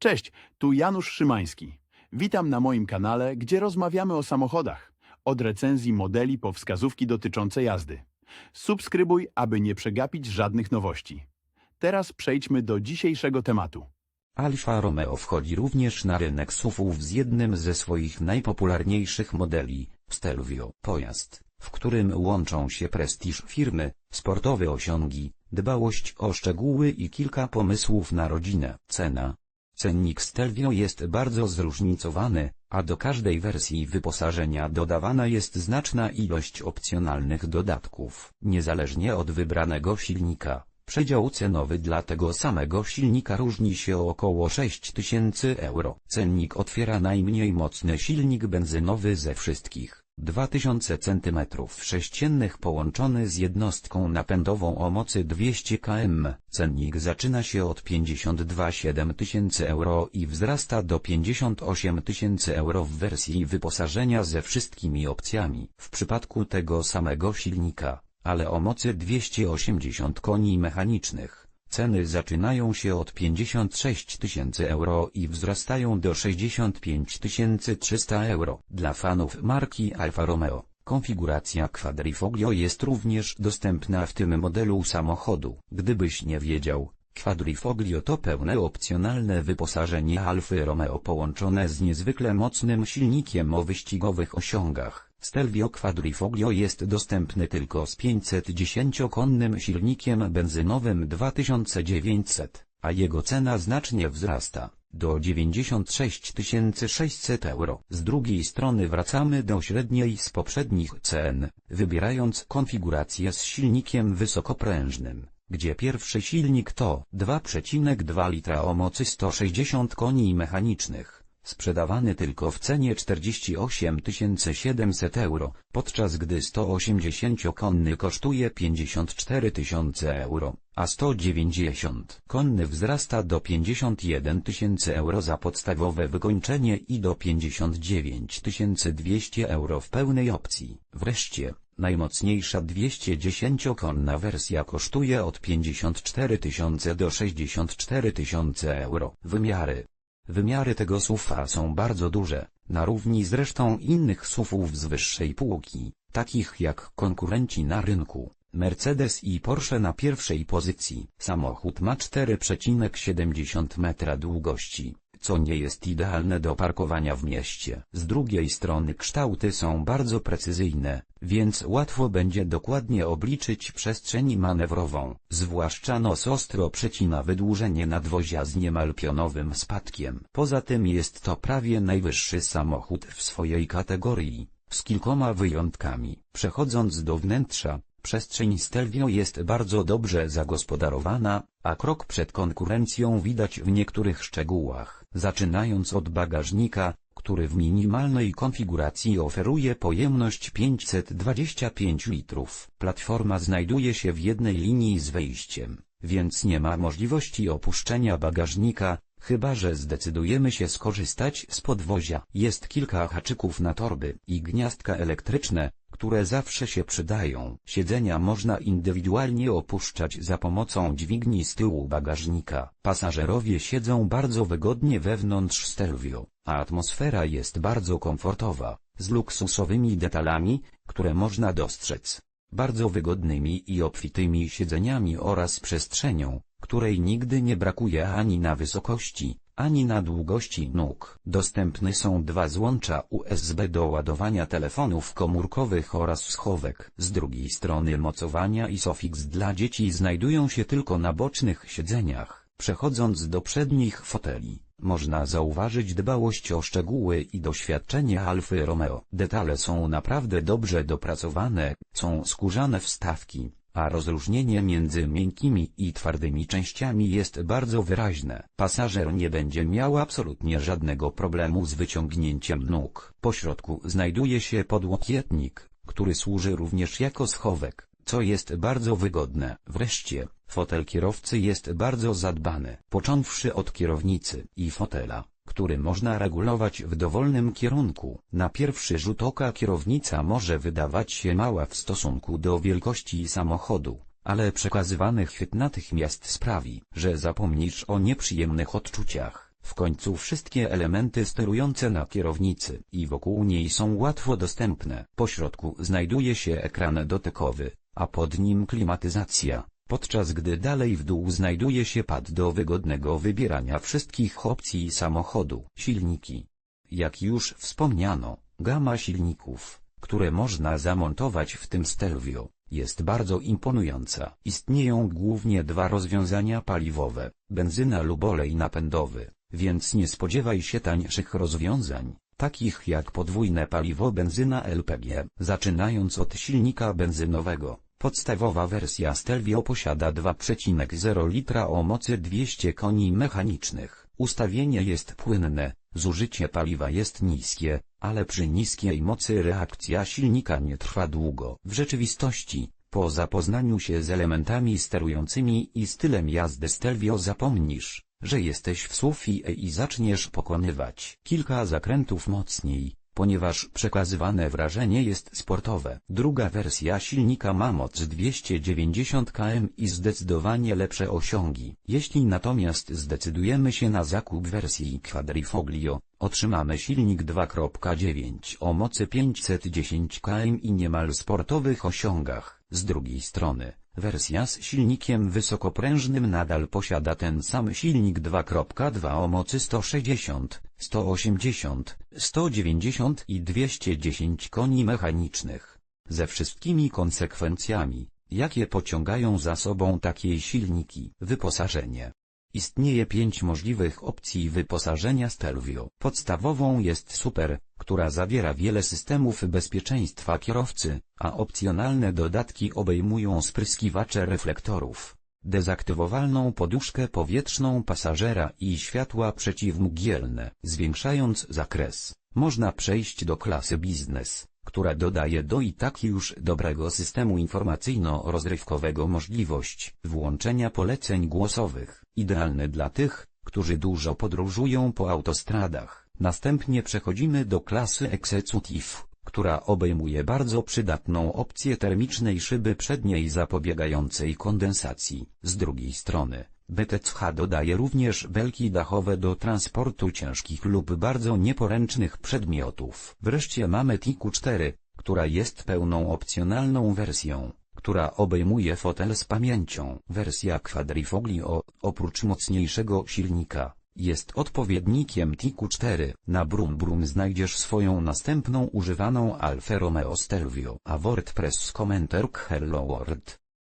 Cześć, tu Janusz Szymański. Witam na moim kanale, gdzie rozmawiamy o samochodach. Od recenzji modeli po wskazówki dotyczące jazdy. Subskrybuj, aby nie przegapić żadnych nowości. Teraz przejdźmy do dzisiejszego tematu. Alfa Romeo wchodzi również na rynek SUVów z jednym ze swoich najpopularniejszych modeli, Stelvio. Pojazd, w którym łączą się prestiż firmy, sportowe osiągi, dbałość o szczegóły i kilka pomysłów na rodzinę. Cena. Cennik Stelvio jest bardzo zróżnicowany, a do każdej wersji wyposażenia dodawana jest znaczna ilość opcjonalnych dodatków. Niezależnie od wybranego silnika, Przedział cenowy dla tego samego silnika różni się o około 6000 euro. Cennik otwiera najmniej mocny silnik benzynowy ze wszystkich. 2000 cm3 połączony z jednostką napędową o mocy 200 km. Cennik zaczyna się od 52,7 tysięcy euro i wzrasta do 58 tysięcy euro w wersji wyposażenia ze wszystkimi opcjami. W przypadku tego samego silnika, ale o mocy 280 koni mechanicznych. Ceny zaczynają się od 56 tysięcy euro i wzrastają do 65 300 euro. Dla fanów marki Alfa Romeo, konfiguracja Quadrifoglio jest również dostępna w tym modelu samochodu. Gdybyś nie wiedział, Quadrifoglio to pełne opcjonalne wyposażenie Alfy Romeo połączone z niezwykle mocnym silnikiem o wyścigowych osiągach. Stelvio Quadrifoglio jest dostępny tylko z 510-konnym silnikiem benzynowym 2900, a jego cena znacznie wzrasta, do 96 600 euro. Z drugiej strony wracamy do średniej z poprzednich cen, wybierając konfigurację z silnikiem wysokoprężnym gdzie pierwszy silnik to 2,2 litra o mocy 160 koni mechanicznych, sprzedawany tylko w cenie 48 700 euro, podczas gdy 180-konny kosztuje 54 000 euro, a 190-konny wzrasta do 51 000 euro za podstawowe wykończenie i do 59 200 euro w pełnej opcji. Wreszcie, Najmocniejsza 210-konna wersja kosztuje od 54 tysiące do 64 tysiące euro. Wymiary. Wymiary tego SUV-a są bardzo duże, na równi z resztą innych SUV-ów z wyższej półki, takich jak konkurenci na rynku. Mercedes i Porsche na pierwszej pozycji. Samochód ma 4,70 metra długości, co nie jest idealne do parkowania w mieście. Z drugiej strony kształty są bardzo precyzyjne, więc łatwo będzie dokładnie obliczyć przestrzeń manewrową. Zwłaszcza nos ostro przecina wydłużenie nadwozia z niemal pionowym spadkiem. Poza tym jest to prawie najwyższy samochód w swojej kategorii, z kilkoma wyjątkami. Przechodząc do wnętrza, Przestrzeń Stelvio jest bardzo dobrze zagospodarowana, a krok przed konkurencją widać w niektórych szczegółach. Zaczynając od bagażnika, który w minimalnej konfiguracji oferuje pojemność 525 litrów. Platforma znajduje się w jednej linii z wejściem, więc nie ma możliwości opuszczenia bagażnika, chyba że zdecydujemy się skorzystać z podwozia. Jest kilka haczyków na torby i gniazdka elektryczne, które zawsze się przydają. Siedzenia można indywidualnie opuszczać za pomocą dźwigni z tyłu bagażnika. Pasażerowie siedzą bardzo wygodnie wewnątrz Stelvio, a atmosfera jest bardzo komfortowa, z luksusowymi detalami, które można dostrzec. Bardzo wygodnymi i obfitymi siedzeniami oraz przestrzenią, której nigdy nie brakuje ani na wysokości, ani na długości nóg. Dostępne są dwa złącza USB do ładowania telefonów komórkowych oraz schowek. Z drugiej strony mocowania i sofix dla dzieci znajdują się tylko na bocznych siedzeniach. Przechodząc do przednich foteli, można zauważyć dbałość o szczegóły i doświadczenie Alfy Romeo. Detale są naprawdę dobrze dopracowane, są skórzane wstawki, a rozróżnienie między miękkimi i twardymi częściami jest bardzo wyraźne. Pasażer nie będzie miał absolutnie żadnego problemu z wyciągnięciem nóg. Po środku znajduje się podłokietnik, który służy również jako schowek, co jest bardzo wygodne. Wreszcie, fotel kierowcy jest bardzo zadbany, począwszy od kierownicy i fotela który można regulować w dowolnym kierunku. Na pierwszy rzut oka kierownica może wydawać się mała w stosunku do wielkości samochodu, ale przekazywany chwyt natychmiast sprawi, że zapomnisz o nieprzyjemnych odczuciach. W końcu wszystkie elementy sterujące na kierownicy i wokół niej są łatwo dostępne. Po środku znajduje się ekran dotykowy, a pod nim klimatyzacja, podczas gdy dalej w dół znajduje się pad do wygodnego wybierania wszystkich opcji samochodu. Silniki. Jak już wspomniano, gama silników, które można zamontować w tym Stelvio, jest bardzo imponująca. Istnieją głównie dwa rozwiązania paliwowe, benzyna lub olej napędowy, więc nie spodziewaj się tańszych rozwiązań, takich jak podwójne paliwo benzyna LPG. Zaczynając od silnika benzynowego, podstawowa wersja Stelvio posiada 2,0 litra o mocy 200 koni mechanicznych. Ustawienie jest płynne, zużycie paliwa jest niskie, ale przy niskiej mocy reakcja silnika nie trwa długo. W rzeczywistości, po zapoznaniu się z elementami sterującymi i stylem jazdy Stelvio zapomnisz, że jesteś w SUFI i zaczniesz pokonywać kilka zakrętów mocniej, ponieważ przekazywane wrażenie jest sportowe. Druga wersja silnika ma moc 290 km i zdecydowanie lepsze osiągi. Jeśli natomiast zdecydujemy się na zakup wersji Quadrifoglio, otrzymamy silnik 2.9 o mocy 510 km i niemal sportowych osiągach. Z drugiej strony, wersja z silnikiem wysokoprężnym nadal posiada ten sam silnik 2.2 o mocy 160, 180, 190 i 210 koni mechanicznych. Ze wszystkimi konsekwencjami, jakie pociągają za sobą takie silniki. Wyposażenie. Istnieje pięć możliwych opcji wyposażenia Stelvio. Podstawową jest Super, która zawiera wiele systemów bezpieczeństwa kierowcy, a opcjonalne dodatki obejmują spryskiwacze reflektorów, dezaktywowalną poduszkę powietrzną pasażera i światła przeciwmgielne. Zwiększając zakres, można przejść do klasy biznes, która dodaje do i tak już dobrego systemu informacyjno-rozrywkowego możliwość włączenia poleceń głosowych, idealny dla tych, którzy dużo podróżują po autostradach. Następnie przechodzimy do klasy Executive, która obejmuje bardzo przydatną opcję termicznej szyby przedniej zapobiegającej kondensacji. Z drugiej strony, BTCH dodaje również belki dachowe do transportu ciężkich lub bardzo nieporęcznych przedmiotów. Wreszcie mamy TIKU 4, która jest pełną opcjonalną wersją, która obejmuje fotel z pamięcią. Wersja Quadrifoglio, oprócz mocniejszego silnika, jest odpowiednikiem TIKU 4. Na Brum Brum znajdziesz swoją następną używaną Alfa Romeo Stelvio. A WordPress Commenter Hello World.